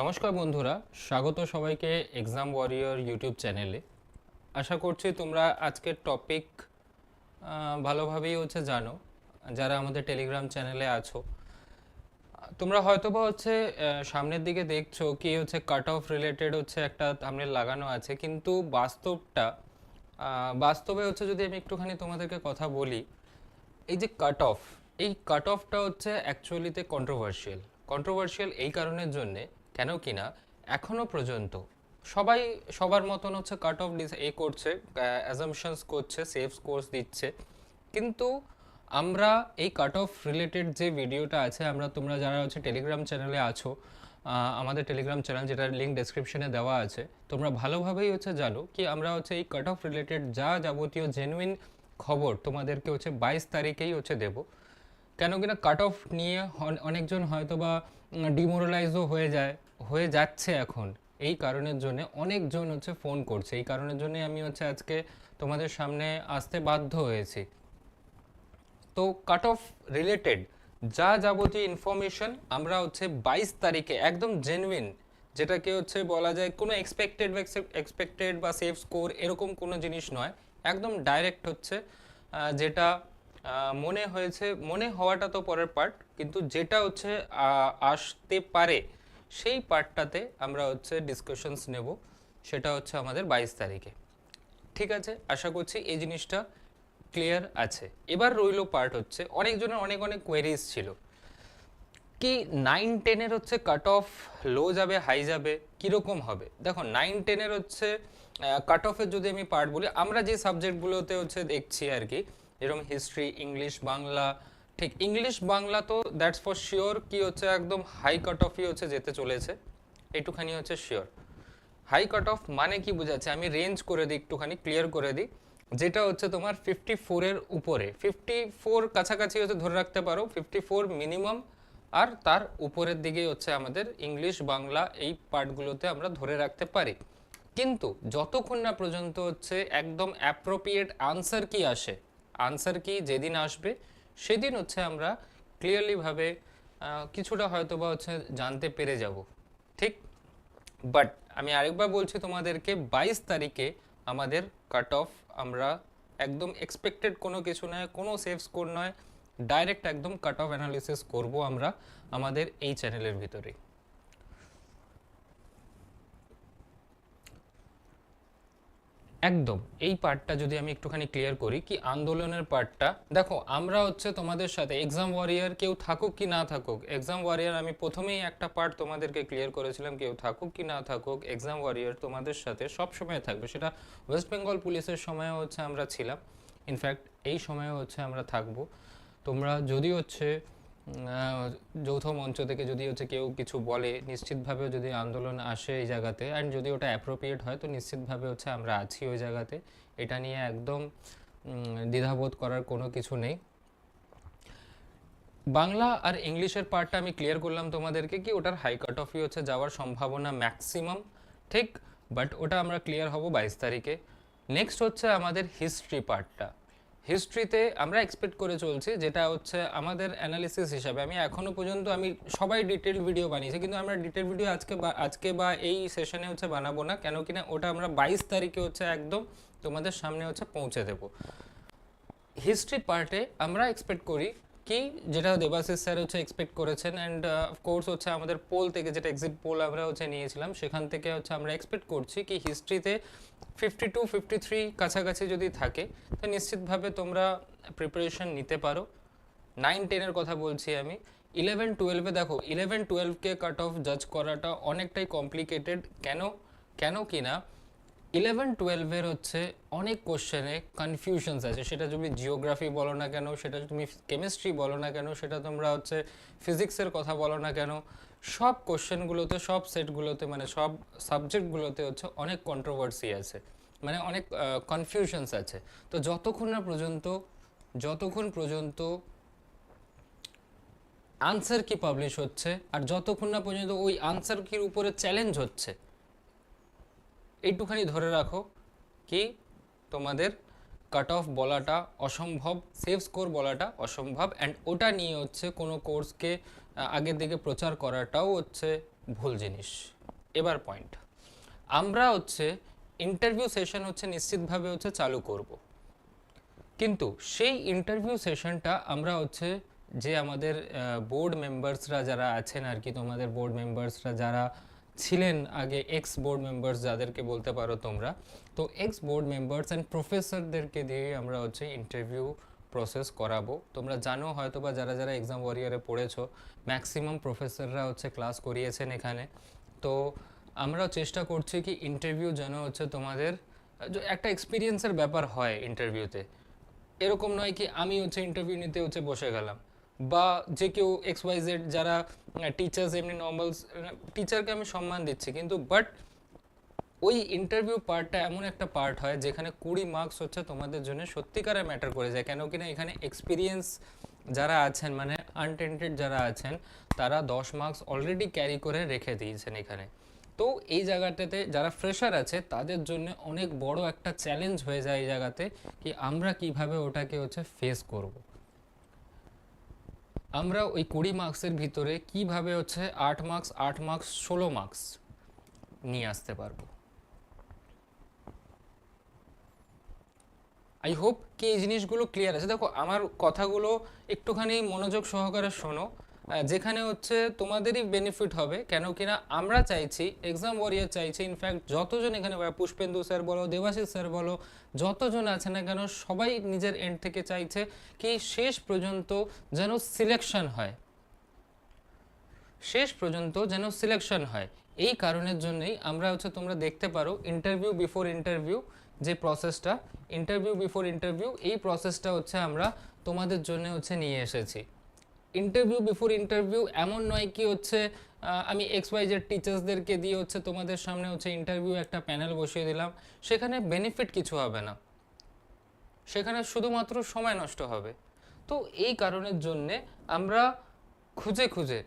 নমস্কার বন্ধুরা, স্বাগত সবাইকে এক্সাম ওয়ারিয়র ইউটিউব চ্যানেলে আশা করছি তোমরা আজকের টপিক ভালোভাবেই হচ্ছে জানো, যারা আমাদের টেলিগ্রাম চ্যানেলে আছো। তোমরা হয়তো বা হচ্ছে সামনের দিকে দেখছ কি হচ্ছে কাট অফ রিলেটেড হচ্ছে একটা থাম্বনেল লাগানো আছে, কিন্তু বাস্তবটা বাস্তবে হচ্ছে যদি আমি একটুখানি তোমাদেরকে কথা বলি, এই যে কাট অফ এই কাট অফটা হচ্ছে অ্যাকচুয়ালিতে কন্ট্রোভার্সিয়াল কন্ট্রোভার্সিয়াল এই কারণের জন্যে কেন কিনা এখনও পর্যন্ত সবাই সবার মতন হচ্ছে কাট অফ ডিস এ করছে অ্যাজামশনস করছে সেফ কোর্স দিচ্ছে। কিন্তু আমরা এই কাট অফ রিলেটেড যে ভিডিওটা আছে, আমরা তোমরা যারা হচ্ছে টেলিগ্রাম চ্যানেলে আছো আমাদের টেলিগ্রাম চ্যানেল যেটার লিঙ্ক ডেসক্রিপশনে দেওয়া আছে, তোমরা ভালোভাবেই হচ্ছে জানো কি আমরা হচ্ছে এই কাট অফ রিলেটেড যা যাবতীয় জেনুইন খবর তোমাদেরকে হচ্ছে বাইশ তারিখেই হচ্ছে দেবো। কেন কিনা কাট অফ নিয়ে অনেকজন হয়তো বা ডিমোরালাইজও হয়ে যায়। হয়ে যাচ্ছে এখন। এই কারণের জন্য অনেকজন হচ্ছে ফোন করছে। এই কারণের জন্য আমি হচ্ছে আজকে তোমাদের সামনে আসতে বাধ্য হয়েছি। তো কাট অফ রিলেটেড যা যাবতীয় ইনফরমেশন আমরা হচ্ছে বাইশ তারিখে একদম জেনুইন যেটাকে হচ্ছে বলা যায় কোনো এক্সপেক্টেড এক্সপেক্টেড বা সেফ স্কোর এরকম কোনো জিনিস নয়। একদম ডাইরেক্ট হচ্ছে যেটা মনে হয়েছে, মনে হওয়াটা তো পরের পার্ট কিন্তু যেটা হচ্ছে আসতে পারে সেই পার্টটাতে আমরা হচ্ছে ডিসকাশনস নেব, সেটা হচ্ছে আমাদের বাইশ তারিখে। ঠিক আছে? আশা করছি এই জিনিসটা ক্লিয়ার আছে। এবার রইল পার্ট হচ্ছে, অনেকজনের অনেক অনেক কোয়েরিজ ছিল। কি নাইন টেনের হচ্ছে কাট অফ লো যাবে হাই যাবে, কীরকম হবে? দেখো নাইন টেনের হচ্ছে কাট অফের যদি আমি পার্ট বলি, আমরা যে সাবজেক্টগুলোতে হচ্ছে দেখছি আর কি, যেরকম হিস্ট্রি ইংলিশ বাংলা ঠিক ইংলিশ বাংলা তো দ্যাটস ফর শিওর কি হচ্ছে, একদম হাই কাট অফই হচ্ছে যেতে চলেছে, এইটুখানি হচ্ছে শিওর হাই কাট অফ মানে কি বোঝাচ্ছে, আমি রেঞ্জ করে দিই, একটুখানি ক্লিয়ার করে দিই, যেটা হচ্ছে তোমার ফিফটি ফোরের উপরে। ফিফটি ফোর কাছাকাছি হচ্ছে ধরে রাখতে পারো ফিফটি ফোর মিনিমাম আর তার উপরের দিকেই হচ্ছে আমাদের ইংলিশ বাংলা এই পার্টগুলোতে আমরা ধরে রাখতে পারি। কিন্তু যতক্ষণ না পর্যন্ত হচ্ছে একদম অ্যাপ্রোপ্রিয়েট আনসার কি আসে আনসার কি যেদিন আসবে সেদিন হচ্ছে আমরা ক্লিয়ারলিভাবে কিছুটা হয়তো বা হচ্ছে জানতে পেরে যাব। ঠিক? বাট আমি আরেকবার বলছি তোমাদেরকে, বাইশ তারিখে আমাদের কাট অফ আমরা একদম এক্সপেক্টেড কোনো কিছু নয়, কোনো সেফ স্কোর নয় ডাইরেক্ট একদম কাট অফ অ্যানালিসিস করব আমরা আমাদের এই চ্যানেলের ভিতরেই। একদম, এই পার্টটা যদি আমি একটুখানি ক্লিয়ার করি, কি আন্দোলনের পার্টটা দেখো, আমরা হচ্ছে তোমাদের সাথে এক্সাম ওয়ারিয়ার কেউ থাকুক কি না থাকুক এক্সাম ওয়ারিয়ার আমি প্রথমেই একটা পার্ট তোমাদেরকে ক্লিয়ার করেছিলাম, কেউ থাকুক কি না থাকুক এক্সাম ওয়ারিয়ার তোমাদের সাথে সব সময় থাকবে। সেটা ওয়েস্ট বেঙ্গল পুলিশের সময়ও হচ্ছে আমরা ছিলাম। ইনফ্যাক্ট এই সময়ও হচ্ছে আমরা থাকব। তোমরা যদি হচ্ছে যৌথ মঞ্চ থেকে যদি হচ্ছে কেউ কিছু বলে নিশ্চিতভাবে যদি আন্দোলন আসে এই জায়গাতে অ্যান্ড যদি ওটা অ্যাপ্রোপ্রিয়েট হয়, তো নিশ্চিতভাবে হচ্ছে আমরা আছি ওই জায়গাতে। এটা নিয়ে একদম দ্বিধাবোধ করার কোনো কিছু নেই। বাংলা আর ইংলিশের পার্টটা আমি ক্লিয়ার করলাম তোমাদেরকে কি ওটার হাই কাট অফই হচ্ছে যাওয়ার সম্ভাবনা ম্যাক্সিমাম ঠিক? বাট ওটা আমরা ক্লিয়ার হব বাইশ তারিখে। নেক্সট হচ্ছে আমাদের হিস্ট্রি পার্টটা হিস্ট্রিতে আমরা এক্সপেক্ট করে চলছি, যেটা হচ্ছে আমাদের অ্যানালিসিস হিসাবে। আমি এখনও পর্যন্ত আমি সবাই ডিটেল ভিডিও বানিয়েছি, কিন্তু আমরা ডিটেল ভিডিও আজকে বা আজকে বা এই সেশনে হচ্ছে বানাবো না, কেন কিনা ওটা আমরা বাইশ তারিখে হচ্ছে একদম তোমাদের সামনে হচ্ছে পৌঁছে দেবো। হিস্ট্রি পার্টে আমরা এক্সপেক্ট করি কি যেটা দেবাশিস স্যার হচ্ছে এক্সপেক্ট করেছেন অ্যান্ড কোর্স হচ্ছে আমাদের পোল থেকে যেটা এক্সিট পোল আমরা হচ্ছে নিয়েছিলাম, সেখান থেকে হচ্ছে আমরা এক্সপেক্ট করছি কি হিস্ট্রিতে ফিফটি টু ফিফটি থ্রি কাছাকাছি যদি থাকে, তো নিশ্চিতভাবে তোমরা প্রিপারেশন নিতে পারো। নাইন টেনের কথা বলছি আমি। ইলেভেন টুয়েলভে দেখো ইলেভেন টুয়েলভকে কাট অফ জাজ করাটা অনেকটাই কমপ্লিকেটেড কেন? কেন কি না? ইলেভেন টুয়েলভের হচ্ছে অনেক কোশ্চেনে কনফিউশনস আছে। সেটা তুমি জিওগ্রাফি বলো না কেন, সেটা তুমি কেমিস্ট্রি বলো না কেন, সেটা তোমরা হচ্ছে ফিজিক্সের কথা বলো না কেন সব কোশ্চেনগুলোতে সব সেটগুলোতে মানে সব সাবজেক্টগুলোতে হচ্ছে অনেক কন্ট্রোভার্সি আছে। মানে অনেক কনফিউশনস আছে। তো যতক্ষণ না পর্যন্ত, যতক্ষণ পর্যন্ত আনসার কি পাবলিশ হচ্ছে, আর যতক্ষণ না পর্যন্ত ওই আনসার কির উপরে চ্যালেঞ্জ হচ্ছে, এইটুখানি ধরে রাখো কি তোমাদের কাট অফ বলাটা অসম্ভব সেফ স্কোর বলাটা অসম্ভব অ্যান্ড ওটা নিয়ে হচ্ছে কোনো কোর্সকে আগের দিকে প্রচার করাটাও হচ্ছে ভুল জিনিস। এবার পয়েন্ট আমরা হচ্ছে ইন্টারভিউ সেশন হচ্ছে নিশ্চিতভাবে হচ্ছে চালু করব। কিন্তু সেই ইন্টারভিউ সেশনটা আমরা হচ্ছে যে আমাদের বোর্ড মেম্বার্সরা যারা আছেন আর কি, তোমাদের বোর্ড মেম্বার্সরা যারা ছিলেন আগে এক্স বোর্ড মেম্বার্স যাদেরকে বলতে পারো তোমরা, তো এক্স বোর্ড মেম্বার্স অ্যান্ড প্রফেসরদেরকে দিয়ে আমরা হচ্ছে ইন্টারভিউ প্রসেস করাবো। তোমরা জানো হয়তো বা যারা যারা এক্সাম ওয়ারিয়ারে পড়েছো ম্যাক্সিমাম প্রফেসররা হচ্ছে ক্লাস করিয়েছেন এখানে। তো আমরা চেষ্টা করছি কি ইন্টারভিউ যেন হচ্ছে তোমাদের একটা এক্সপিরিয়েন্সের ব্যাপার হয় ইন্টারভিউতে এরকম নয় কি আমি হচ্ছে ইন্টারভিউ নিতে হচ্ছে বসে গেলাম। বা যে কেউ এক্স ওয়াই জেড যারা টিচার্স এমনি নর্মাল টিচারকে আমি সম্মান দিচ্ছি, কিন্তু বাট ওই ইন্টারভিউ পার্টটা এমন একটা পার্ট হয় যেখানে কুড়ি মার্কস হচ্ছে তোমাদের জন্য সত্যিকারে ম্যাটার করে যায়। কেন কিনা এখানে এক্সপিরিয়েন্স যারা আছেন মানে আনটেন্টেড যারা আছেন, তারা দশ মার্কস অলরেডি ক্যারি করে রেখে দিয়েছেন এখানে। তো এই জায়গাটাতে যারা ফ্রেশার আছে, তাদের জন্য অনেক বড় একটা চ্যালেঞ্জ হয়ে যায় এই জায়গাতে কি আমরা কীভাবে ওটাকে হচ্ছে ফেস করব। আমরা ওই কুড়ি মার্কসের ভিতরে কীভাবে হচ্ছে আট মার্কস আট মার্কস ষোলো মার্কস নিয়ে আসতে পারব। আই হোপ কি এই জিনিসগুলো ক্লিয়ার আছে। দেখো, আমার কথাগুলো একটুখানি মনোযোগ সহকারে শোনো। যেখানে হচ্ছে তোমাদেরই বেনিফিট হবে, কেন কিনা আমরা চাইছি এক্সাম ওয়ারিয়ার চাইছি ইনফ্যাক্ট যতজন এখানে পুষ্পেন্দু স্যার বলো, দেবাশিস স্যার বলো, যতজন আছে না কেন, সবাই নিজের এন্ড থেকে চাইছে কি শেষ পর্যন্ত যেন সিলেকশন হয়। শেষ পর্যন্ত যেন সিলেকশন হয়। এই কারণের জন্যই আমরা হচ্ছে তোমরা দেখতে পারো ইন্টারভিউ বিফোর ইন্টারভিউ যে প্রসেসটা ইন্টারভিউ বিফোর ইন্টারভিউ এই প্রসেসটা হচ্ছে আমরা তোমাদের জন্য হচ্ছে নিয়ে এসেছি। ইন্টারভিউ বিফোর ইন্টারভিউ এমন নয় কি হচ্ছে আমি এক্স ওয়াই জেড টিচার্সদেরকে দিয়ে হচ্ছে তোমাদের সামনে হচ্ছে ইন্টারভিউ একটা প্যানেল বসিয়ে দিলাম, সেখানে বেনিফিট কিছু হবে না। সেখানে শুধুমাত্র সময় নষ্ট হবে। তো এই কারণের জন্যে আমরা খুঁজে খুঁজে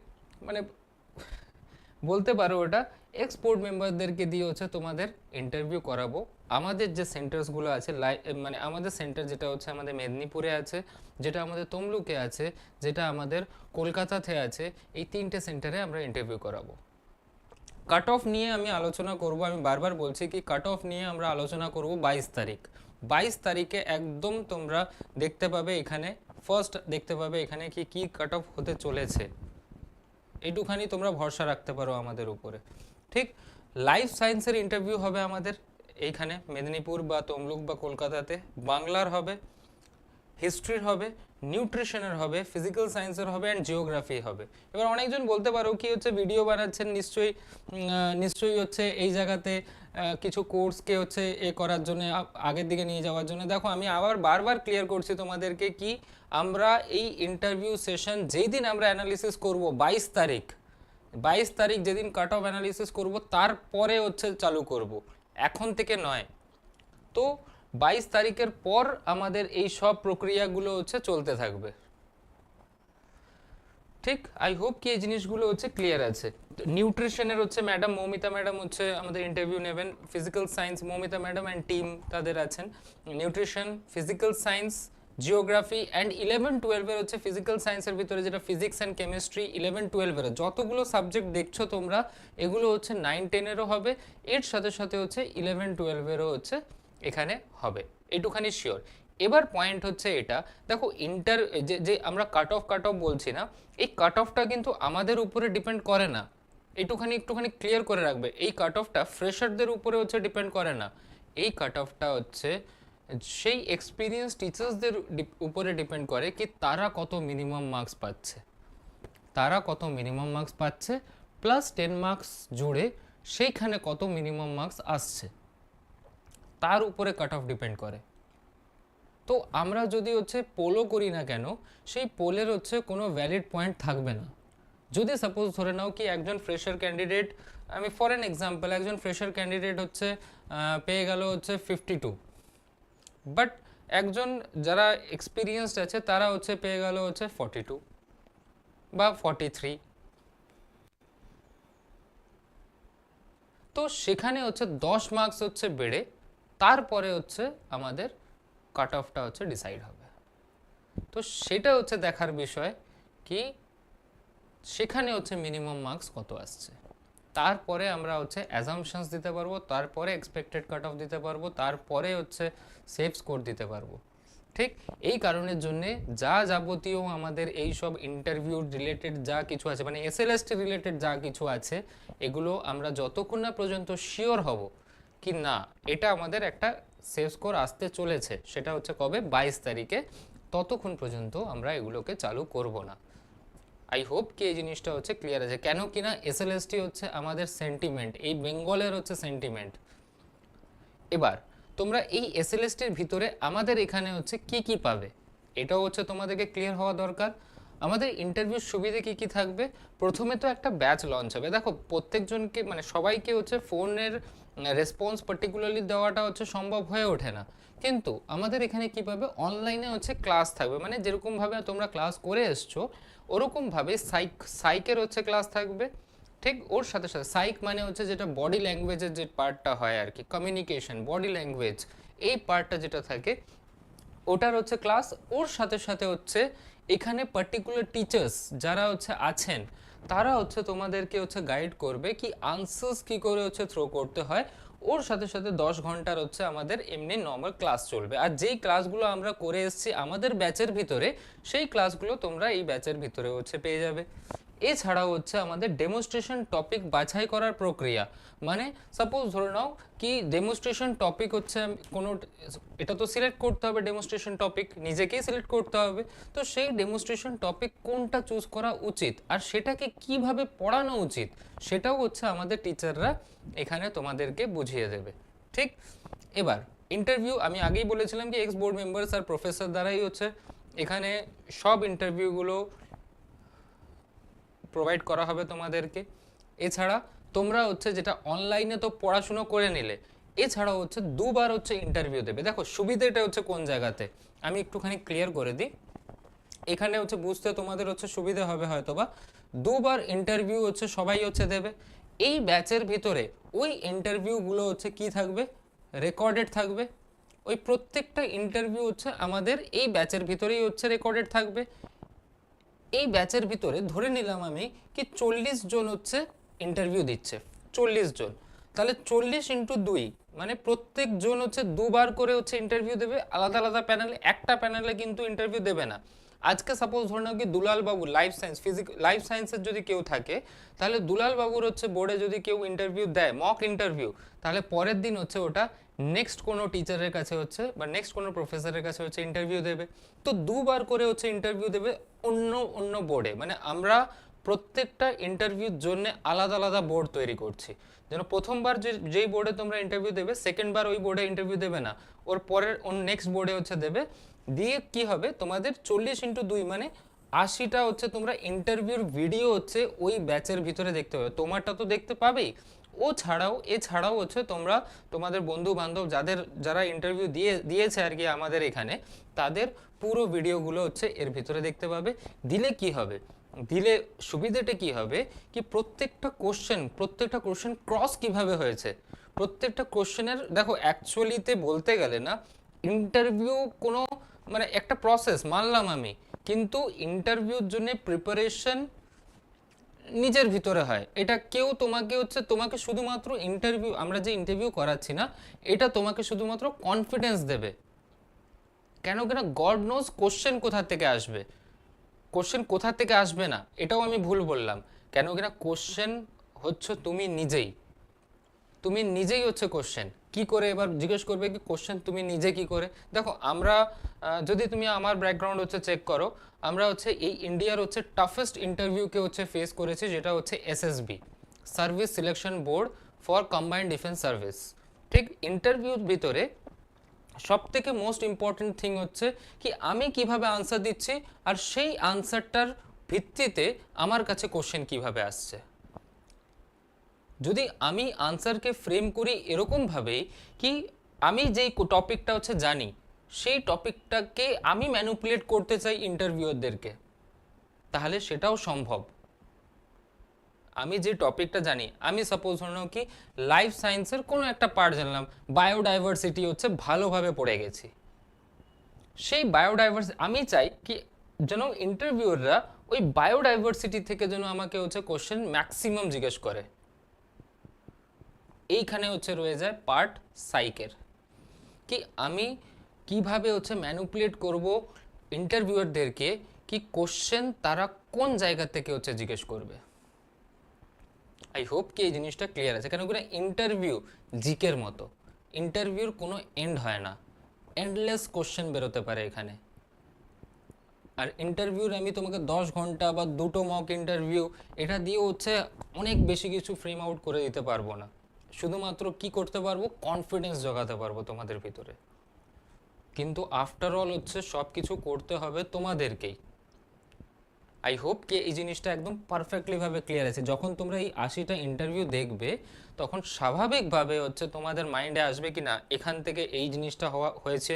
মানে বলতে পারো ওটা এক্সপোর্ট মেম্বারদেরকে দিয়ে হচ্ছে তোমাদের ইন্টারভিউ করাবো। আমাদের যে সেন্টার্সগুলো আছে, লাই মানে আমাদের সেন্টার যেটা হচ্ছে আমাদের মেদিনীপুরে আছে, যেটা আমাদের তমলুকে আছে, যেটা আমাদের কলকাতাতে আছে, এই তিনটে সেন্টারে আমরা ইন্টারভিউ করাবো। কাট অফ নিয়ে আমি আলোচনা করব, আমি বারবার বলছি কি কাট অফ নিয়ে আমরা আলোচনা করব বাইশ তারিখ। বাইশ তারিখে একদম তোমরা দেখতে পাবে এখানে ফার্স্ট দেখতে পাবে এখানে কি কি কাট অফ হতে চলেছে। এইটুখানি তোমরা ভরসা রাখতে পারো আমাদের উপরে। ঠিক লাইফ সায়েন্সের ইন্টারভিউ হবে আমাদের। এইখানে মেদিনীপুর বা তমলুক বা কলকাতাতে বাংলার হবে হিস্ট্রির হবে নিউট্রিশনের হবে ফিজিক্যাল সায়েন্সের হবে অ্যান্ড জিওগ্রাফি হবে। এবার অনেকজন বলতে পারো কি হচ্ছে ভিডিও বানাচ্ছেন, নিশ্চয়ই নিশ্চয়ই হচ্ছে এই জায়গাতে কিছু কোর্সকে হচ্ছে এ করার জন্য আগের দিকে নিয়ে যাওয়ার জন্য। দেখো, আমি আবার বারবার ক্লিয়ার করছি তোমাদেরকে কি আমরা এই ইন্টারভিউ সেশন যেই দিন আমরা অ্যানালিসিস করব, বাইশ তারিখ বাইশ তারিখ যেদিন কাট অফ অ্যানালিসিস করব, তারপরে হচ্ছে চালু করব। এখন থেকে নয়। তো বাইশ তারিখের পর আমাদের এই সব প্রক্রিয়াগুলো হচ্ছে চলতে থাকবে। ঠিক আই হোপ কি এই জিনিসগুলো হচ্ছে ক্লিয়ার আছে। নিউট্রিশনের হচ্ছে ম্যাডাম মৌমিতা ম্যাডাম হচ্ছে আমাদের ইন্টারভিউ নেবেন। Physical science Moumita madam and team তাদের আছেন। Nutrition physical science geography and eleven টুয়েলভের হচ্ছে ফিজিক্যাল সায়েন্সের ভিতরে যেটা ফিজিক্স অ্যান্ড কেমিস্ট্রি ইলেভেন টুয়েলভের যতগুলো সাবজেক্ট দেখছ তোমরা, এগুলো হচ্ছে নাইন টেনেরও হবে। এর সাথে সাথে হচ্ছে ইলেভেন টুয়েলভেরও হচ্ছে এখানে হবে। এটুখানি শিওর এবার পয়েন্ট হচ্ছে এটা, দেখো ইন্টার যে যে আমরা কাট অফ কাট অফ বলছি না, এই কাট অফটা কিন্তু আমাদের উপরে ডিপেন্ড করে না। একটুখানি একটুখানি ক্লিয়ার করে রাখবে। এই কাট অফটা ফ্রেশারদের উপরে হচ্ছে ডিপেন্ড করে না। এই কাট অফটা হচ্ছে সেই এক্সপিরিয়েন্স টিচার্সদের উপরে ডিপেন্ড করে কি তারা কত মিনিমাম মার্কস পাচ্ছে। তারা কত মিনিমাম মার্কস পাচ্ছে প্লাস টেন মার্কস জুড়ে সেইখানে কত মিনিমাম মার্কস আসছে। তার উপরে কাট অফ ডিপেন্ড করে। তো আমরা যদি হচ্ছে পোলও করি না কেন, সেই পোলের হচ্ছে কোনো ভ্যালিড পয়েন্ট থাকবে না। যদি সাপোজ ধরে নাও কি একজন ফ্রেশার ক্যান্ডিডেট আমি ফর অ্যান এক্সাম্পল একজন ফ্রেশার ক্যান্ডিডেট হচ্ছে পেয়ে গেল হচ্ছে ফিফটি টু বাট একজন যারা এক্সপিরিয়েন্সড আছে, তারা হচ্ছে পেয়ে গেল হচ্ছে ফর্টি টু বা ফর্টি থ্রি তো সেখানে হচ্ছে দশ মার্কস হচ্ছে বেড়ে, তারপরে হচ্ছে আমাদের কাট অফটা হচ্ছে ডিসাইড হবে। তো সেটা হচ্ছে দেখার বিষয় কি, সেখানে হচ্ছে মিনিমাম মার্কস কত আসছে? তারপরে আমরা হচ্ছে অ্যাজামশনস দিতে পারব, তারপরে এক্সপেক্টেড কাট অফ দিতে পারব, তারপরে হচ্ছে সেফ স্কোর দিতে পারব। ঠিক এই কারণের জন্যে যা যাবতীয় আমাদের এই সব ইন্টারভিউ রিলেটেড যা কিছু আছে মানে এসএলএসটি রিলেটেড যা কিছু আছে, এগুলো আমরা যতক্ষণ না পর্যন্ত শিওর হব কি না, এটা আমাদের একটা সেফ স্কোর আসতে চলেছে, সেটা হচ্ছে কবে? বাইশ তারিখে। ততক্ষণ পর্যন্ত আমরা এগুলোকে চালু করব না। আই হোপ কি এই জিনিসটা হচ্ছে ক্লিয়ার আছে। কেন কিনা এসএলএসটি হচ্ছে আমাদের সেন্টিমেন্ট এই বেঙ্গলের হচ্ছে সেন্টিমেন্ট এবার, তোমরা এই এসএলএসটির ভিতরে আমাদের এখানে হচ্ছে কি কি পাবে? এটাও হচ্ছে তোমাদেরকে ক্লিয়ার হওয়া দরকার। আমাদের ইন্টারভিউ সুবিধে কি কি থাকবে? প্রথমে তো একটা ব্যাচ লঞ্চ হবে। দেখো, প্রত্যেকজনকে মানে সবাইকে হচ্ছে ফোনের রেসপন্স পার্টিকুলারলি দেওয়াটা হচ্ছে সম্ভব হয়ে ওঠে না। কিন্তু আমাদের এখানে কি পাবে অনলাইনে হচ্ছে ক্লাস থাকবে মানে যেরকমভাবে তোমরা ক্লাস করে এসছো, ওরকমভাবে সাইক সাইকের হচ্ছে ক্লাস থাকবে। ঠিক ওর সাথে সাথে সাইক মানে হচ্ছে যেটা বডি ল্যাঙ্গুয়েজের যে পার্টটা হয় আর কি কমিউনিকেশন বডি ল্যাঙ্গুয়েজ এই পার্টটা যেটা থাকে, ওটার হচ্ছে ক্লাস ওর সাথে সাথে হচ্ছে এখানে পার্টিকুলার টিচার্স যারা হচ্ছে আছেন তারা হচ্ছে তোমাদেরকে হচ্ছে গাইড করবে কি আনসার্স কি করে হচ্ছে থ্রো করতে হয়। ওর সাথে সাথে দশ ঘণ্টার হচ্ছে আমাদের এমনি নর্মাল ক্লাস চলবে। আর যেই ক্লাসগুলো আমরা করে এসেছি আমাদের ব্যাচের ভিতরে, সেই ক্লাসগুলো তোমরা এই ব্যাচের ভিতরে হচ্ছে পেয়ে যাবে। এছাড়াও হচ্ছে আমাদের ডেমনস্ট্রেশন টপিক বাছাই করার প্রক্রিয়া। মানে সাপোজ ধরে নাও কি ডেমনস্ট্রেশন টপিক হচ্ছে, কোনো, এটা তো সিলেক্ট করতে হবে ডেমনস্ট্রেশন টপিক নিজেকেই সিলেক্ট করতে হবে। তো সেই ডেমনস্ট্রেশন টপিক কোনটা চুজ করা উচিত আর সেটাকে কীভাবে পড়ানো উচিত, সেটাও হচ্ছে আমাদের টিচাররা এখানে তোমাদেরকে বুঝিয়ে দেবে। ঠিক? এবার ইন্টারভিউ আমি আগেই বলেছিলাম কি এক্স বোর্ড মেম্বার্স আর প্রফেসর দ্বারাই হচ্ছে এখানে সব ইন্টারভিউগুলো প্রোভাইড করা হবে তোমাদেরকে। এছাড়া তোমরা হচ্ছে যেটা অনলাইনে তো পড়াশুনো করে নিলে, এছাড়াও হচ্ছে দুবার হচ্ছে ইন্টারভিউ দেবে। দেখো, সুবিধাটা হচ্ছে কোন জায়গাতে? আমি একটুখানি ক্লিয়ার করে দিই। এখানে হচ্ছে বুঝতে তোমাদের হচ্ছে সুবিধা হবে হয়তো বা দুবার ইন্টারভিউ হচ্ছে সবাই হচ্ছে দেবে। এই ব্যাচের ভিতরে ওই ইন্টারভিউগুলো হচ্ছে কি থাকবে? রেকর্ডেড থাকবে। ওই প্রত্যেকটা ইন্টারভিউ হচ্ছে আমাদের এই ব্যাচের ভিতরেই হচ্ছে রেকর্ডেড থাকবে। এই ব্যাচের ভিতরে ধরে নিলাম আমি কি চল্লিশ জন হচ্ছে ইন্টারভিউ দিচ্ছে, চল্লিশ জন। তাহলে চল্লিশ ইন্টু দুই মানে প্রত্যেক জন হচ্ছে দুবার করে হচ্ছে ইন্টারভিউ দেবে, আলাদা আলাদা প্যানেলে একটা প্যানেলে কিন্তু ইন্টারভিউ দেবে না। আজকে সাপোজ ধরে নাও কি দুলাল বাবু লাইফ সায়েন্স ফিজিক লাইফ সায়েন্সের যদি কেউ থাকে, তাহলে দুলাল বাবুর হচ্ছে বোর্ডে যদি কেউ ইন্টারভিউ দেয় মক ইন্টারভিউ তাহলে পরের দিন হচ্ছে ওটা নেক্সট কোনো টিচারের কাছে হচ্ছে বা নেক্সট কোনো প্রফেসরের কাছে হচ্ছে ইন্টারভিউ দেবে। তো দুবার করে হচ্ছে ইন্টারভিউ দেবে অন্য অন্য বোর্ডে মানে আমরা প্রত্যেকটা ইন্টারভিউর জন্য আলাদা আলাদা বোর্ড তৈরি করছি। যেন প্রথমবার যে, যেই বোর্ডে তোমরা ইন্টারভিউ দেবে সেকেন্ডবার ওই বোর্ডে ইন্টারভিউ দেবে না। ওর পরের নেক্সট বোর্ডে হচ্ছে দেবে দিয়ে কি হবে? তোমাদের চল্লিশ ইন্টু দুই মানে আশিটা হচ্ছে তোমরা ইন্টারভিউর ভিডিও হচ্ছে ওই ব্যাচের ভিতরে দেখতে পাবে। তোমারটা তো দেখতে পাবেই। ও ছাড়াও এছাড়াও হচ্ছে তোমরা তোমাদের বন্ধু বান্ধব যাদের, যারা ইন্টারভিউ দিয়ে, দিয়েছে আর কি আমাদের এখানে, তাদের পুরো ভিডিওগুলো হচ্ছে এর ভিতরে দেখতে পাবে। দিলে কি হবে? দিলে সুবিধাটা কি হবে? কি প্রত্যেকটা কোশ্চেন প্রত্যেকটা কোশ্চেন ক্রস কীভাবে হয়েছে? প্রত্যেকটা কোশ্চেনের দেখো অ্যাকচুয়ালিতে বলতে গেলে না ইন্টারভিউ কোনো মানে একটা প্রসেস মানলাম আমি। কিন্তু ইন্টারভিউর জন্য প্রিপারেশন নিজের ভিতরে হয়। এটা কেউ তোমাকে হচ্ছে, তোমাকে শুধুমাত্র ইন্টারভিউ আমরা যে ইন্টারভিউ করাচ্ছি না, এটা তোমাকে শুধুমাত্র কনফিডেন্স দেবে। কেন কেন গড নোজ কোশ্চেন কোথা থেকে আসবে। কোশ্চেন কোথা থেকে আসবে না, এটাও আমি ভুল বললাম। কেন কিনা কোশ্চেন হচ্ছে তুমি নিজেই। তুমি নিজেই হচ্ছে কোশ্চেন কি করে এবার জিজ্ঞেস করবে কি কোশ্চেন তুমি নিজে কি করে? দেখো, আমরা যদি তুমি আমার ব্যাকগ্রাউন্ড হচ্ছে চেক করো, আমরা হচ্ছে এই ইন্ডিয়ার হচ্ছে টাফেস্ট ইন্টারভিউকে হচ্ছে ফেস করেছি, যেটা হচ্ছে SSB service selection board for combined defence service ঠিক ইন্টারভিউর ভিতরে সব থেকে মোস্ট ইম্পর্টেন্ট থিং হচ্ছে কি, আমি কীভাবে আনসার দিচ্ছি, আর সেই আনসারটার ভিত্তিতে আমার কাছে কোশ্চেন কীভাবে আসছে। যদি আমি আনসারকে ফ্রেম করি এরকমভাবে কি আমি যেই টপিকটা হচ্ছে জানি, সেই টপিকটাকে আমি ম্যানুপুলেট করতে চাই ইন্টারভিউয়ারদেরকে তাহলে সেটাও সম্ভব। আমি যে টপিকটা জানি, আমি সাপোজ ধরে কি লাইফ সায়েন্সের কোনো একটা পার্ট জানলাম বায়োডাইভার্সিটি হচ্ছে ভালোভাবে পড়ে গেছি। সেই বায়োডাইভার্সিটি আমি চাই কি যেন ইন্টারভিউররা ওই বায়োডাইভার্সিটি থেকে যেন আমাকে হচ্ছে কোশ্চেন ম্যাক্সিমাম জিজ্ঞেস করে। এইখানে হচ্ছে রয়ে যায় পার্ট সাইকের কি আমি কীভাবে হচ্ছে ম্যানুপুলেট করব ইন্টারভিউয়ারদেরকে কি কোশ্চেন তারা কোন জায়গা থেকে হচ্ছে জিজ্ঞেস করবে? আই হোপ কি এই জিনিসটা ক্লিয়ার আছে। কেন কি ইন্টারভিউ জিকের মতো। ইন্টারভিউর কোনো এন্ড হয় না। এন্ডলেস কোশ্চেন বেরোতে পারে এখানে। আর ইন্টারভিউর আমি তোমাকে দশ ঘণ্টা বা দুটো মক ইন্টারভিউ এটা দিয়ে হচ্ছে অনেক বেশি কিছু ফ্রেম আউট করে দিতে পারব না। শুধুমাত্র কি করতে পারব? কনফিডেন্স জগাতে পারব তোমাদের ভিতরে। কিন্তু আফটার অল হচ্ছে সব কিছু করতে হবে তোমাদেরকেই। আই হোপ কে এই জিনিসটা একদম পারফেক্টলিভাবে ক্লিয়ার আছে। যখন তোমরা এই আশিটা ইন্টারভিউ দেখবে, তখন স্বাভাবিকভাবে হচ্ছে তোমাদের মাইন্ডে আসবে কি না, এখান থেকে এই জিনিসটা হওয়া হয়েছে,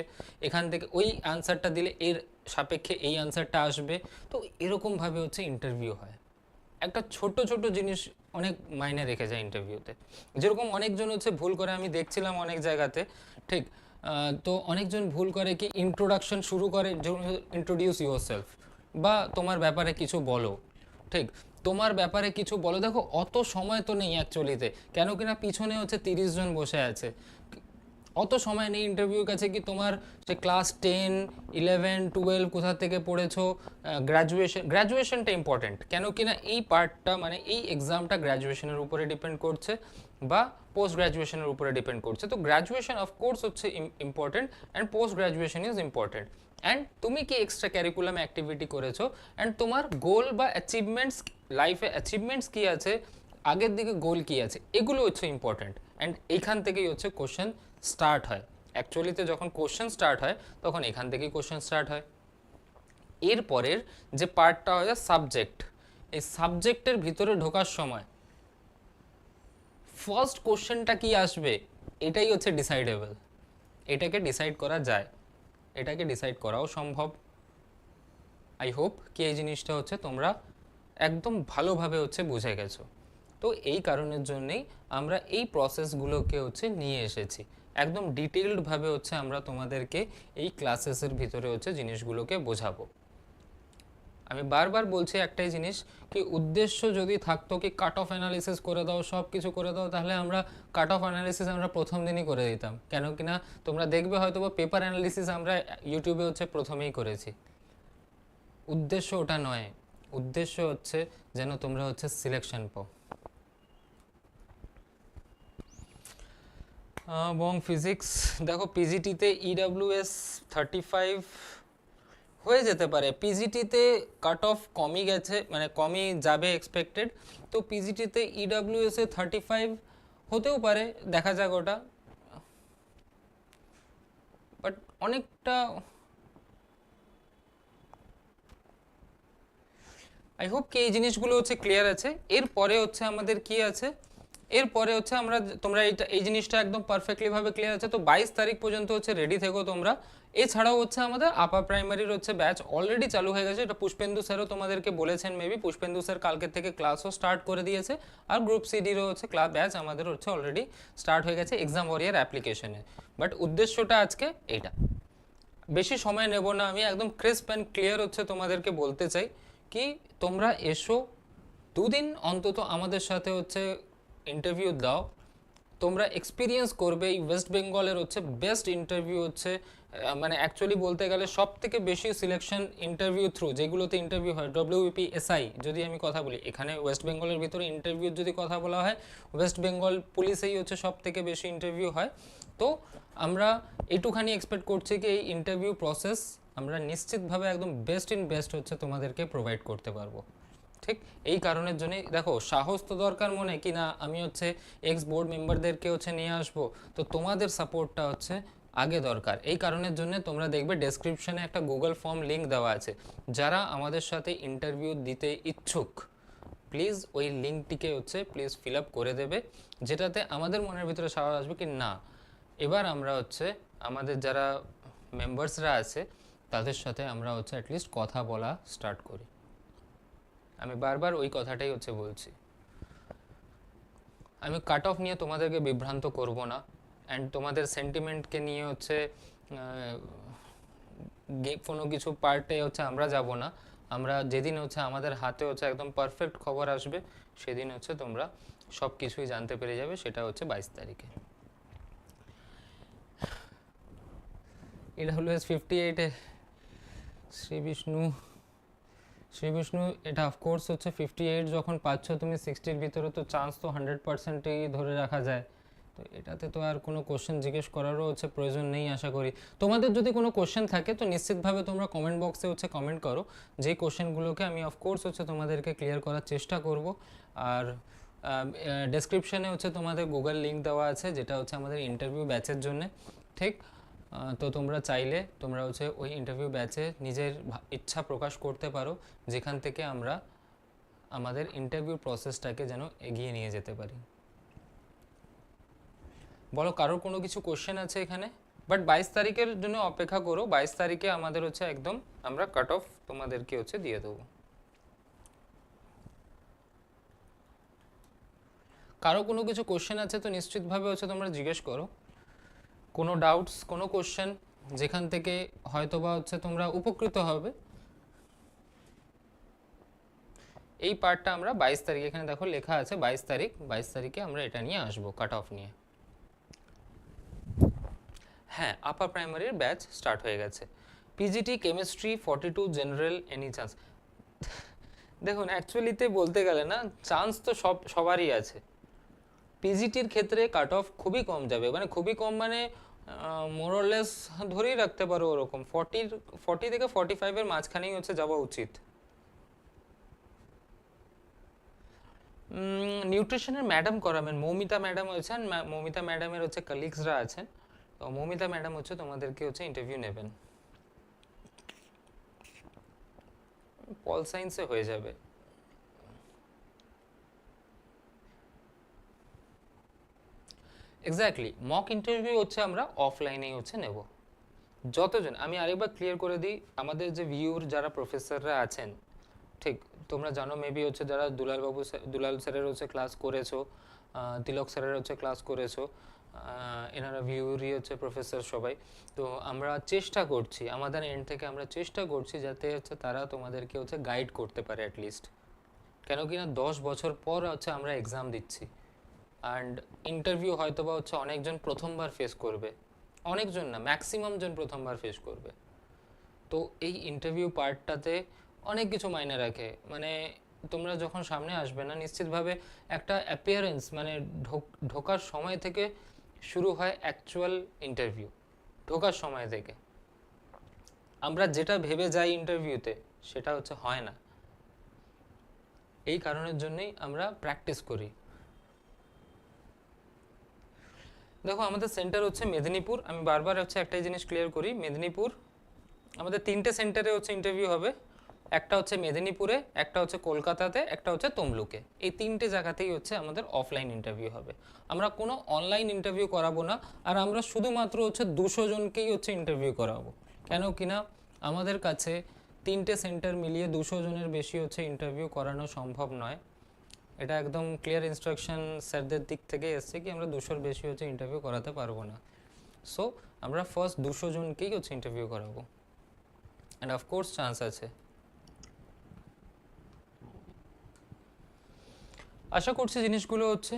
এখান থেকে ওই আনসারটা দিলে এর সাপেক্ষে এই আনসারটা আসবে। তো এরকমভাবে হচ্ছে ইন্টারভিউ হয়। একটা ছোট ছোট জিনিস অনেক মাইনে রেখে যায় ইন্টারভিউতে যেরকম অনেকজন হচ্ছে ভুল করে, আমি দেখছিলাম অনেক জায়গাতে, ঠিক তো অনেকজন ভুল করে কি ইন্ট্রোডাকশন শুরু করে ইন্ট্রোডিউস ইউর সেলফ বা তোমার ব্যাপারে কিছু বলো, ঠিক, তোমার ব্যাপারে কিছু বলো। দেখো, অত সময় তো নেই অ্যাকচুয়ালিতে কেন কিনা পিছনে হচ্ছে তিরিশ জন বসে আছে অত সময় নেই ইন্টারভিউর কাছে কি তোমার সে ক্লাস টেন ইলেভেন টুয়েলভ কোথা থেকে পড়েছো? গ্র্যাজুয়েশন গ্র্যাজুয়েশনটা ইম্পর্টেন্ট কেন কিনা এই পার্টটা মানে এই এক্সামটা গ্র্যাজুয়েশনের উপরে ডিপেন্ড করছে বা পোস্ট গ্র্যাজুয়েশনের উপরে ডিপেন্ড করছে। তো গ্র্যাজুয়েশন অফকোর্স হচ্ছে important and post graduation is important and তুমি কি এক্সট্রা ক্যারিকুলাম অ্যাক্টিভিটি করেছ? অ্যান্ড তোমার গোল বা অ্যাচিভমেন্টস লাইফে অ্যাচিভমেন্টস কী আছে? আগের দিকে গোল কী আছে? এগুলো হচ্ছে ইম্পর্টেন্ট অ্যান্ড এইখান থেকেই হচ্ছে কোশ্চেন স্টার্ট হয়। অ্যাকচুয়ালিতে যখন কোশ্চেন স্টার্ট হয়, তখন এখান থেকেই কোশ্চেন স্টার্ট হয়। এরপরের যে পার্টটা হয় সাবজেক্ট এই সাবজেক্টের ভিতরে ঢোকার সময় ফার্স্ট কোশ্চেনটা কি আসবে? এটাই হচ্ছে ডিসাইডেবল এটাকে ডিসাইড করা যায়। এটাকে ডিসাইড করাও সম্ভব। আই হোপ কি এই জিনিসটা হচ্ছে তোমরা একদম ভালোভাবে হচ্ছে বুঝে গেছো। তো এই কারণের জন্যেই আমরা এই প্রসেসগুলোকে হচ্ছে নিয়ে এসেছি। একদম ডিটেইলডভাবে হচ্ছে আমরা তোমাদেরকে এই ক্লাসেসের ভিতরে হচ্ছে জিনিসগুলোকে বোঝাবো। আমি বারবার বলছি একটাই জিনিস কি উদ্দেশ্য যদি থাকতো কি কাট অফ অ্যানালিসিস করে দাও সব কিছু করে দাও, তাহলে আমরা কাট অফ অ্যানালিসিস আমরা প্রথম দিনই করে দিতাম। কেন কি না? তোমরা দেখবে হয়তো বা পেপার অ্যানালিসিস আমরা ইউটিউবে হচ্ছে প্রথমেই করেছি। উদ্দেশ্য ওটা নয়। উদ্দেশ্য হচ্ছে যেন তোমরা হচ্ছে সিলেকশন পাও। এবং ফিজিক্স দেখো পিজিটিতে ইডাব্লিউএস থার্টি ফাইভ হয়ে যেতে পারে। পিজিটিতে কাট অফ কমই গেছে মানে কমই যাবে এক্সপেক্টেড তো পিজিটিতে ইডাব্লিউএস থার্টি ফাইভ হতেও পারে, দেখা যাক ওটা। বাট অনেকটা আই হোপ কি এই জিনিসগুলো হচ্ছে ক্লিয়ার আছে। এরপরে হচ্ছে আমাদের কি আছে? এরপরে হচ্ছে আমরা তোমরা এইটা এই জিনিসটা একদম পারফেক্টলি ভাবে ক্লিয়ার আছে। তো বাইশ তারিখ পর্যন্ত হচ্ছে রেডি থেকো তোমরা। এছাড়াও হচ্ছে আমাদের আপার প্রাইমারির হচ্ছে ব্যাচ অলরেডি চালু হয়ে গেছে। এটা পুষ্পেন্দু স্যারও তোমাদেরকে বলেছেন মেবি পুষ্পেন্দু স্যার কালকে থেকে ক্লাসও স্টার্ট করে দিয়েছে। আর গ্রুপ সিডিরও হচ্ছে ক্লাস ব্যাচ আমাদের হচ্ছে অলরেডি স্টার্ট হয়ে গেছে এক্সাম ওয়ারিয়ার অ্যাপ্লিকেশনে বাট উদ্দেশ্যটা আজকে এইটা। বেশি সময় নেব না আমি, একদম ক্রিস্প অ্যান্ড ক্লিয়ার হচ্ছে তোমাদেরকে বলতে চাই। কি তোমরা এসো দুদিন অন্তত আমাদের সাথে হচ্ছে ইন্টারভিউ দাও। তোমরা এক্সপিরিয়েন্স করবে, এই ওয়েস্ট বেঙ্গলের হচ্ছে বেস্ট ইন্টারভিউ হচ্ছে মানে অ্যাকচুয়ালি বলতে গেলে সব থেকে বেশি সিলেকশন ইন্টারভিউ থ্রু যেগুলোতে ইন্টারভিউ হয় ডব্লিউপি এসআই যদি আমি কথা বলি। এখানে ওয়েস্ট বেঙ্গলের ভিতরে ইন্টারভিউ যদি কথা বলা হয় ওয়েস্ট বেঙ্গল পুলিশেই হচ্ছে সব থেকে বেশি ইন্টারভিউ হয়। তো আমরা এটুখানি এক্সপেক্ট করছি কি, এই ইন্টারভিউ প্রসেস আমরা নিশ্চিতভাবে একদম বেস্ট ইন বেস্ট হচ্ছে তোমাদেরকে প্রোভাইড করতে পারব। ঠিক এই কারণের জন্য দেখো, সাহস তো দরকার মনে কি না, আমি হচ্ছে এক্স বোর্ড মেম্বারদেরকে হচ্ছে নিয়ে আসব। তো তোমাদের সাপোর্টটা হচ্ছে আগে দরকার। এই কারণের জন্য তোমরা দেখবে ডেসক্রিপশনে একটা গুগল ফর্ম লিঙ্ক দেওয়া আছে। যারা আমাদের সাথে ইন্টারভিউ দিতে ইচ্ছুক প্লিজ ওই লিঙ্কটিকে হচ্ছে প্লিজ ফিল আপ করে দেবে। যেটাতে আমাদের মনের ভিতরে সাহস আসবে কি না। এবার আমরা হচ্ছে আমাদের যারা মেম্বার্সরা আছে, তাদের সাথে আমরা হচ্ছে অ্যাটলিস্ট কথা বলা স্টার্ট করি। আমি বারবার ওই কথাটাই হচ্ছে বলছি। আমি কাট অফ নিয়ে তোমাদেরকে বিভ্রান্ত করব না। অ্যান্ড তোমাদের সেন্টিমেন্টকে নিয়ে হচ্ছে কোনো কিছু পার্টে হচ্ছে আমরা যাব না। আমরা যেদিন হচ্ছে আমাদের হাতে হচ্ছে একদম পারফেক্ট খবর আসবে, সেদিন হচ্ছে তোমরা সব কিছুই জানতে পেরে যাবে, সেটা হচ্ছে বাইশ তারিখে। ইডাব্লিউএস ফিফটি এইটে শ্রী বিষ্ণু। শ্রী বিষ্ণু এটা অফকোর্স হচ্ছে ফিফটি এইট যখন পাচ্ছ তুমি সিক্সটির ভিতরে, তো চান্স তো হান্ড্রেড পার্সেন্টই ধরে রাখা যায়। তো এটাতে তো আর কোনো কোশ্চেন জিজ্ঞেস করারও হচ্ছে প্রয়োজন নেই, আশা করি। তোমাদের যদি কোনো কোশ্চেন থাকে, তো নিশ্চিতভাবে তোমরা কমেন্ট বক্সে হচ্ছে কমেন্ট করো। যেই কোশ্চেনগুলোকে আমি অফকোর্স হচ্ছে তোমাদেরকে ক্লিয়ার করার চেষ্টা করব। আর ডেসক্রিপশানে হচ্ছে তোমাদের গুগল লিঙ্ক দেওয়া আছে, যেটা হচ্ছে আমাদের ইন্টারভিউ ব্যাচের জন্য। ঠিক? তো তোমরা চাইলে তোমরা হচ্ছে ওই ইন্টারভিউ ব্যাচে নিজের ইচ্ছা প্রকাশ করতে পারো, যেখান থেকে আমরা আমাদের ইন্টারভিউ প্রসেসটাকে যেন এগিয়ে নিয়ে যেতে পারি। বলো, কারোর কোনো কিছু কোশ্চেন আছে এখানে? বাট বাইশ তারিখের জন্য অপেক্ষা করো, বাইশ তারিখে আমাদের হচ্ছে একদম আমরা কাট অফ তোমাদেরকে হচ্ছে দিয়ে দেবো। কারও কোনো কিছু কোশ্চেন আছে তো নিশ্চিতভাবে হচ্ছে তোমরা জিজ্ঞেস করো। কোনো ডাউটস কোনো কোশ্চেন যেখান থেকে হয়তোবা হচ্ছে তোমরা উপকৃত হবে। এই পার্টটা আমরা বাইশ তারিখ, এখানে দেখো লেখা আছে বাইশ তারিখ, বাইশ তারিখে আমরা এটা নিয়ে আসব কাট অফ নিয়ে। হ্যাঁ আপার প্রাইমারির ব্যাচ স্টার্ট হয়ে গেছে। PGT chemistry forty two general any chance দেখুন অ্যাকচুয়ালিতে বলতে গেলে না চান্স তো সব, সবারই আছে। পিজিটির ক্ষেত্রে কাট অফ খুবই কম যাবে। মানে খুবই কম মানে মোরলেস ধরেই রাখতে পারো ওরকম। ফর্টির ফর্টি থেকে ফর্টি ফাইভের মাঝখানেই হচ্ছে যাওয়া উচিত। নিউট্রিশনের ম্যাডাম করাবেন। মৌমিতা ম্যাডাম হচ্ছেন মা- মৌমিতা ম্যাডামের হচ্ছে কলিগসরা আছেন। তো মৌমিতা ম্যাডাম হচ্ছে তোমাদেরকে হচ্ছে ইন্টারভিউ নেবেন। পল সায়েন্সে হয়ে যাবে। এক্স্যাক্টলি মক ইন্টারভিউ হচ্ছে আমরা অফলাইনেই হচ্ছে নেব। যতজন, আমি আরেকবার ক্লিয়ার করে দিই, আমাদের যে ভিউর যারা প্রফেসররা আছেন, ঠিক, তোমরা জানো মেবি হচ্ছে যারা দুলালবাবু দুলাল স্যারের হচ্ছে ক্লাস করেছ তিলক স্যারের হচ্ছে ক্লাস করেছ এনারা ভিউরই হচ্ছে প্রফেসর সবাই। তো আমরা চেষ্টা করছি, আমাদের এন্ড থেকে আমরা চেষ্টা করছি যাতে হচ্ছে তারা তোমাদেরকে হচ্ছে গাইড করতে পারে অ্যাটলিস্ট কেন কি না দশ বছর পর হচ্ছে আমরা এক্সাম দিচ্ছি। অ্যান্ড ইন্টারভিউ হয়তো বা হচ্ছে অনেকজন প্রথমবার ফেস করবে। অনেকজন না ম্যাক্সিমাম জন প্রথমবার ফেস করবে। তো এই ইন্টারভিউ পার্টটাতে অনেক কিছু মাইনে রাখে। মানে তোমরা যখন সামনে আসবে না, নিশ্চিতভাবে একটা অ্যাপিয়ারেন্স মানে ঢোক- ঢোকার সময় থেকে শুরু হয় অ্যাকচুয়াল ইন্টারভিউ ঢোকার সময় থেকে। আমরা যেটা ভেবে যাই ইন্টারভিউতে সেটা হচ্ছে হয় না। এই কারণের জন্যই আমরা প্র্যাকটিস করি। দেখো, আমাদের সেন্টার হচ্ছে মেদিনীপুর। আমি বারবার হচ্ছে একটাই জিনিস ক্লিয়ার করি, মেদিনীপুর। আমাদের তিনটে সেন্টারে হচ্ছে ইন্টারভিউ হবে। একটা হচ্ছে মেদিনীপুরে, একটা হচ্ছে কলকাতাতে, একটা হচ্ছে তমলুকে। এই তিনটে জায়গাতেই হচ্ছে আমাদের অফলাইন ইন্টারভিউ হবে। আমরা কোনো অনলাইন ইন্টারভিউ করাবো না, আর আমরা শুধুমাত্র হচ্ছে দুশো জনকেই হচ্ছে ইন্টারভিউ করাবো। কেন কিনা আমাদের কাছে তিনটে সেন্টার মিলিয়ে দুশো জনের বেশি হচ্ছে ইন্টারভিউ করানো সম্ভব নয়। এটা একদম ক্লিয়ার ইনস্ট্রাকশন স্যারদের দিক থেকে এসছে কি আমরা দুশোর বেশি হচ্ছে ইন্টারভিউ করাতে পারব না। সো আমরা ফার্স্ট দুশো জনকেই হচ্ছে ইন্টারভিউ করাবো। অ্যান্ড অফকোর্স চান্স আছে। আশা করছি জিনিসগুলো হচ্ছে।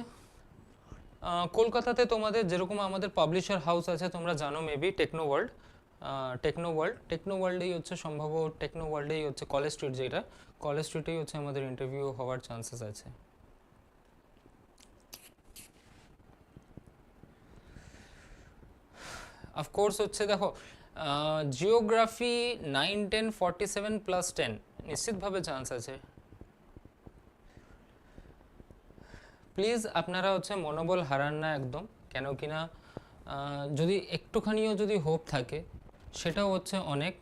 কলকাতাতে তোমাদের যেরকম আমাদের পাবলিশার হাউস আছে, তোমরা জানো maybe techno world techno world techno ওয়ার্ল্ডেই হচ্ছে সম্ভব টেকনো ওয়ার্ল্ডেই হচ্ছে কলেজ স্ট্রিট যেটা। কলেজ স্ট্রিটেই হচ্ছে আমাদের ইন্টারভিউ হওয়ার চান্সেস আছে। অফকোর্স হচ্ছে দেখো geography nine ten forty seven plus ten নিশ্চিতভাবে চান্স আছে। প্লিজ আপনারা হচ্ছে মনোবল হারান না একদম কেন কিনা আহ, যদি একটুখানিও যদি হোপ থাকে সেটাও হচ্ছে অনেক।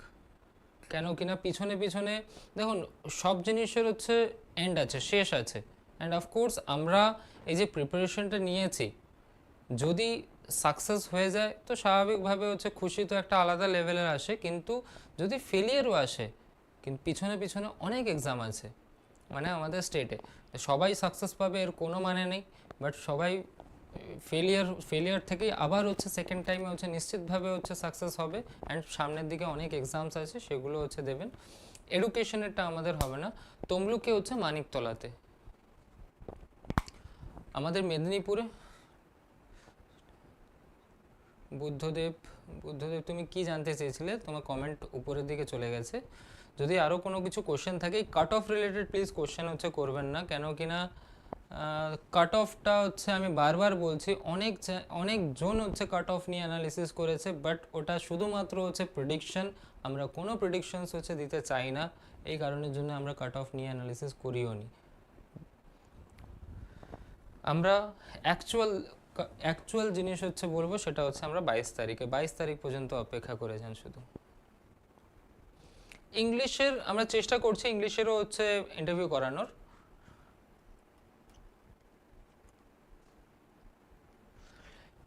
কেন কিনা পিছনে পিছনে দেখুন সব জিনিসের হচ্ছে এন্ড আছে শেষ আছে। অ্যান্ড অফকোর্স আমরা এই যে প্রিপারেশনটা নিয়েছি যদি সাকসেস হয়ে যায়, তো স্বাভাবিকভাবে হচ্ছে খুশি তো একটা আলাদা লেভেলের আসে। কিন্তু যদি ফেলিয়ারও আসে, কিন্তু পিছনে পিছনে অনেক এক্সাম আছে মানে আমাদের স্টেটে সবাই সাকসেস পাবে এর কোনো মানে নেই বাট সবাই ফেলিয়ার ফেলিয়ার থেকেই আবার হচ্ছে সেকেন্ড টাইমে হচ্ছে নিশ্চিতভাবে হচ্ছে সাকসেস হবে। অ্যান্ড সামনের দিকে অনেক এক্সামস আছে, সেগুলো হচ্ছে দেবেন। এডুকেশনেরটা আমাদের হবে না। তমলুকে হচ্ছে মানিকতলাতে। আমাদের মেদিনীপুরে বুদ্ধদেব বুদ্ধদেব তুমি কি জানতে চেয়েছিলে? তোমার কমেন্ট উপরের দিকে চলে গেছে। যদি আরও কোনো কিছু কোশ্চেন থাকে cut off related please question হচ্ছে করবেন না, কেন কি না কাট অফটা হচ্ছে আমি বারবার বলছি, অনেক জা- অনেকজন হচ্ছে কাট অফ নিয়ে অ্যানালিসিস করেছে বাট ওটা শুধুমাত্র হচ্ছে প্রেডিকশন আমরা কোনো প্রেডিকশনস হচ্ছে দিতে চাই না, এই কারণের জন্য আমরা কাট অফ নিয়ে অ্যানালিসিস করিও নি। আমরা অ্যাকচুয়াল অ্যাকচুয়াল জিনিস হচ্ছে বলব, সেটা হচ্ছে আমরা বাইশ তারিখে। বাইশ তারিখ পর্যন্ত অপেক্ষা করে যান শুধু। ইংলিশের, আমরা চেষ্টা করছি ইংলিশেরও হচ্ছে ইন্টারভিউ করানোর।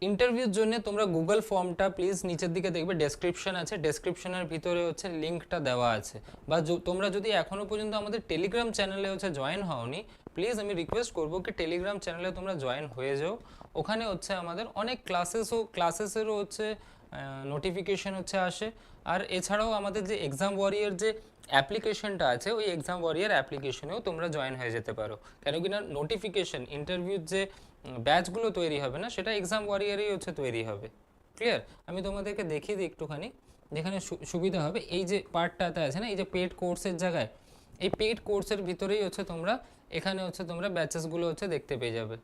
ইন্টারভিউর জন্য তোমরা গুগল ফর্মটা প্লিজ নিচের দিকে দেখবে ডেসক্রিপশন আছে। ডেসক্রিপশনের ভিতরে হচ্ছে লিঙ্কটা দেওয়া আছে। বা তোমরা যদি এখনও পর্যন্ত আমাদের টেলিগ্রাম চ্যানেলে হচ্ছে জয়েন হওনি প্লিজ আমি রিকোয়েস্ট করব কি টেলিগ্রাম চ্যানেলে তোমরা জয়েন হয়ে যাও। ওখানে হচ্ছে আমাদের অনেক ক্লাসেসও ক্লাসেসেরও হচ্ছে নোটিফিকেশন হচ্ছে আসে। আর এছাড়াও আমাদের যে এক্সাম ওয়ারিয়ার যে অ্যাপ্লিকেশনটা আছে, ওই এক্সাম ওয়ারিয়ার অ্যাপ্লিকেশনেও তোমরা জয়েন হয়ে যেতে পারো। কেন কি না নোটিফিকেশন ইন্টারভিউর যে ব্যাচগুলো তৈরি হবে না, সেটা এক্সাম ওয়ারিয়ারেই হচ্ছে তৈরি হবে। ক্লিয়ার আমি তোমাদেরকে দেখিয়ে দিই একটুখানি। যেখানে সুবিধা হবে, এই যে পার্টটাতে আছে না, এই যে পেড কোর্সের জায়গায়, এই পেড কোর্সের ভিতরেই হচ্ছে তোমরা এখানে হচ্ছে তোমরা ব্যাচেসগুলো হচ্ছে দেখতে পেয়ে যাবে।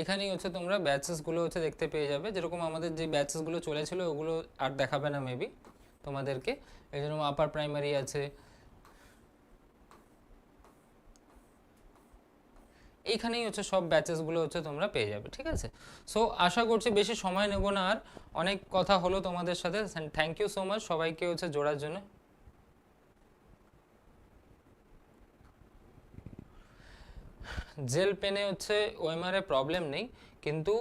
এখানেই হচ্ছে তোমরা ব্যাচেসগুলো হচ্ছে দেখতে পেয়ে যাবে। যেরকম আমাদের যে ব্যাচেসগুলো চলেছিল, ওগুলো আর দেখাবে না মেবি তোমাদেরকে। এই জন্য আপার প্রাইমারি আছে। এইখানেই হচ্ছে সব ব্যাচেসগুলো হচ্ছে তোমরা পেয়ে যাবে, ঠিক আছে? সো আশা করছি বেশি সময় নেব না আর। অনেক কথা হলো তোমাদের সাথে। থ্যাংক ইউ সো মাচ সবাইকে হচ্ছে জোড়ার জন্য। জেল পেনে হচ্ছে ওএমআর এ প্রবলেম নেই, কিন্তু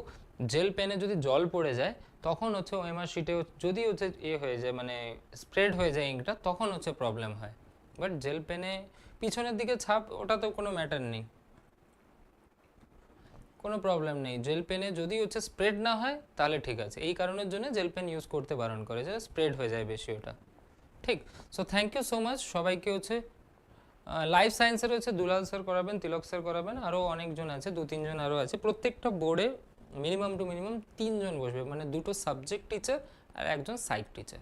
জেল পেনে যদি জল পড়ে যায়, তখন হচ্ছে ওএমআর শিটে যদি হচ্ছে ইয়ে হয়ে যায় মানে স্প্রেড হয়ে যায় ইঙ্কটা তখন হচ্ছে প্রবলেম হয়। বাট জেল পেনে পিছনের দিকে ছাপ ওটা তো কোনো ম্যাটার নেই। কোনো প্রবলেম নেই। জেল পেনে যদি হচ্ছে স্প্রেড না হয়, তাহলে ঠিক আছে। এই কারণের জন্য জেল পেন ইউজ করতে বারণ করে যে স্প্রেড হয়ে যায় বেশি ওটা। ঠিক? So thank you so much সবাইকে হচ্ছে লাইফ সায়েন্সের হচ্ছে দুলাল স্যার করাবেন, তিলক স্যার করাবেন আরও অনেকজন আছে, দু, তিনজন আরও আছে। প্রত্যেকটা বোর্ডে মিনিমাম টু মিনিমাম তিনজন বসবে মানে দুটো সাবজেক্ট টিচার আর একজন সাইড টিচার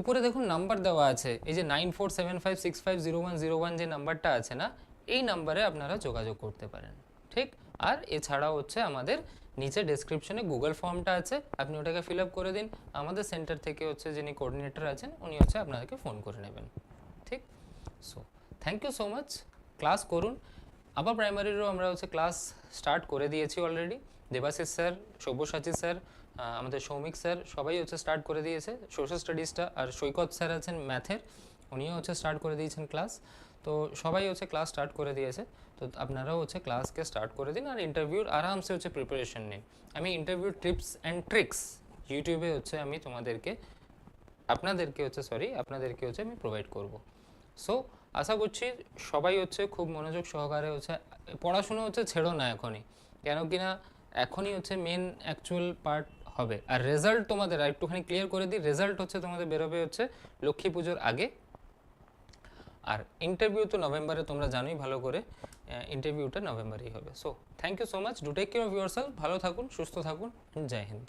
উপরে দেখুন নাম্বার দেওয়া আছে, এই যে nine four seven five six five zero one zero one যে নাম্বারটা আছে না, এই নাম্বারে আপনারা যোগাযোগ করতে পারেন, ঠিক? আর এছাড়াও হচ্ছে আমাদের নিচে ডেসক্রিপশনে গুগল ফর্মটা আছে, আপনি ওটাকে ফিল আপ করে দিন। আমাদের সেন্টার থেকে হচ্ছে যিনি কোঅর্ডিনেটর আছেন, উনি হচ্ছে আপনাদেরকে ফোন করে নেবেন। ঠিক? So thank you so much class করুন। আবার প্রাইমারিরও আমরা হচ্ছে ক্লাস স্টার্ট করে দিয়েছি already Debashis sir Sabyasachi sir আমাদের সৌমিক স্যার সবাই হচ্ছে স্টার্ট করে দিয়েছে। সোশ্যাল স্টাডিজটা আর সৈকত স্যার আছেন ম্যাথের উনিও হচ্ছে স্টার্ট করে দিয়েছেন ক্লাস তো সবাই হচ্ছে ক্লাস স্টার্ট করে দিয়েছে। তো আপনারাও হচ্ছে ক্লাসকে স্টার্ট করে দিন আর ইন্টারভিউর আরামসে হচ্ছে প্রিপারেশন নিন। আমি ইন্টারভিউ টিপস অ্যান্ড ট্রিক্স ইউটিউবে হচ্ছে আমি তোমাদেরকে, আপনাদেরকে হচ্ছে সরি আপনাদেরকে হচ্ছে আমি প্রোভাইড করব। সো আশা করছি সবাই হচ্ছে খুব মনোযোগ সহকারে হচ্ছে, পড়াশুনো হচ্ছে ছেড়ো না এখনই। কেন কি না, এখনই হচ্ছে মেন অ্যাকচুয়াল পার্ট হবে। আর রেজাল্ট তোমাদের আর একটুখানি ক্লিয়ার করে দিই। রেজাল্ট হচ্ছে তোমাদের বেরোবে হচ্ছে লক্ষ্মী পুজোর আগে। আর ইন্টারভিউ তো নভেম্বরে তোমরা জানোই, ভালো করে ইন্টারভিউটা নভেম্বরেই হবে। So thank you so much do take care of your ভালো থাকুন, সুস্থ থাকুন। জয় হিন্দ।